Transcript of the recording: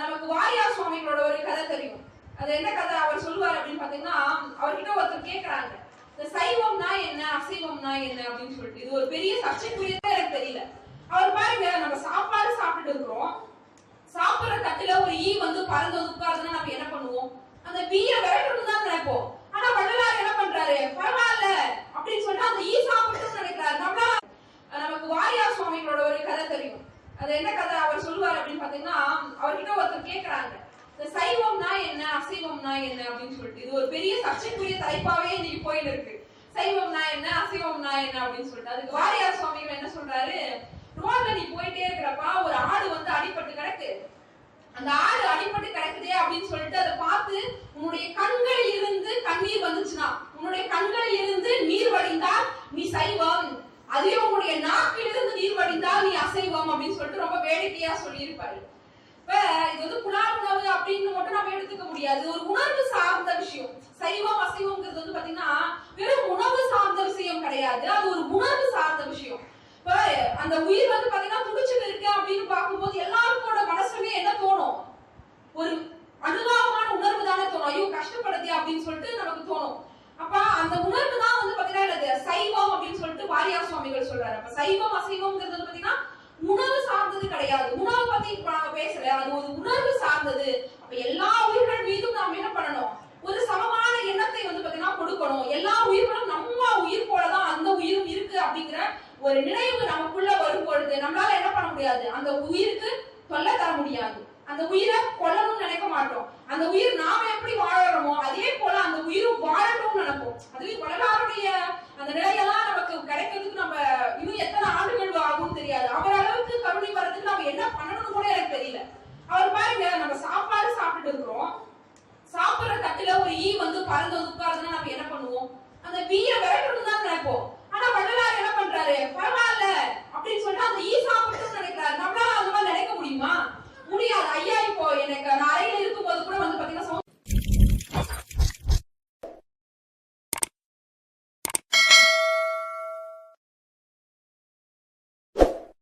நமக்கு வாரியார் சுவாமிகளோட ஒரு கதை தெரியும். அது என்ன கதை அவர் சொல்லுவார் அப்படின்னு பாத்தீங்கன்னா அவர்கிட்ட ஒருத்தர் கேட்கறாங்க. இந்த சைவம்னா என்ன அசைவம்னா என்ன அப்படின்னு சொல்லிட்டு. இது ஒரு பெரிய சர்ச்சைக்குரியதே எனக்கு தெரியல. அவர் பாருங்க நம்ம சாப்பாடு சாப்பிட்டு இருக்கிறோம். சாப்பிடுற தட்டுல ஒரு ஈ வந்து பறந்து வந்து உட்காருதுன்னா நம்ம என்ன பண்ணுவோம்? அந்த பீய விரட்டணும் தான் நினைப்போம். ஆனா வள்ளலார் என்ன பண்றாரு? பரவாயில்ல அப்படின்னு சொன்னா அந்த ஈ சாப்பிட்டு நினைக்கிறாரு நம்மளா நமக்கு வாரியார் சுவாமிகளோட ஒரு கதை தெரியும் அது என்ன கதை? அவர் சொல்லுவார் அப்படின்னு பாத்தீங்கன்னா அவர்கிட்ட ஒருத்தர் கேக்குறாங்க. இந்த சைவம்னா என்ன? அசைவம்னா என்ன அப்படின்னு சொல்லிட்டு. இது ஒரு பெரிய சர்ச்சைக்குரிய தலைப்பாவே இன்னைக்கு போயிட்டு இருக்கு. சைவம்னா என்ன? அசைவம்னா என்ன அப்படின்னு சொல்லிட்டு. அதுக்கு வாரியார் சுவாமிகள் என்ன சொல்றாரு? ரோட்ல நீ போயிட்டே இருக்கிறப்பா ஒரு ஆடு வந்து அடிபட்டு கிடக்கு. அந்த ஆடு அடிபட்டு சொல்லிட்டு சொல்லியிருப்பாரு. இப்ப இது வந்து புலால் உணவு அப்படின்னு மட்டும் நம்ம எடுத்துக்க முடியாது. ஒரு உணர்வு சார்ந்த விஷயம். சைவம் அசைவம்ங்கிறது வந்து பாத்தீங்கன்னா வெறும் உணவு சார்ந்த விஷயம் கிடையாது. அது ஒரு உணர்வு சார்ந்த விஷயம். இப்ப அந்த உயிர் வந்து பாத்தீங்கன்னா துடிச்சுட்டு இருக்கு அப்படின்னு பார்க்கும்போது எல்லாருக்கோட மனசுமே என்ன தோணும்? ஒரு அனுதாபமான உணர்வு தானே தோணும். ஐயோ கஷ்டப்படுதே அப்படின்னு சொல்லிட்டு நமக்கு தோணும். அப்ப அந்த உணர்வு தான் வந்து பாத்தீங்கன்னா என்னது? சைவம் அப்படின்னு சொல்லிட்டு வாரியார் சுவாமிகள் சொல்றாரு. அப்ப சைவம் அசைவம்ங்கிறது வந்து பாத்தீங்கன்னா உணவு சார்ந்தது கிடையாது. உணவு பத்தி இப்ப நாங்க பேசல. அது ஒரு உணர்வு சார்ந்தது. அப்ப எல்லா உயிர்கள் மீதும் நாம் என்ன பண்ணணும்? ஒரு சமமான எண்ணத்தை வந்து பாத்தீங்கன்னா கொடுக்கணும். எல்லா உயிர்களும் நம்ம உயிர் போலதான் அந்த உயிரும் இருக்கு அப்படிங்கிற ஒரு நினைவு நமக்குள்ள வரும் பொழுது நம்மளால என்ன பண்ண முடியாது? அந்த உயிருக்கு தொல்லை தர முடியாது. அந்த உயிரை கொல்லணும்னு நினைக்க மாட்டோம். அந்த உயிர் நாம எப்படி வாழறோமோ அதே போல அந்த உயிரும் வாழணும்னு நினைப்போம். அது கட்டுல ஒரு ஈ வந்து பறந்து வந்து உட்காருதுன்னா நம்ம என்ன பண்ணுவோம்? அந்த பீயை விரட்டணும் தான் நினைப்போம்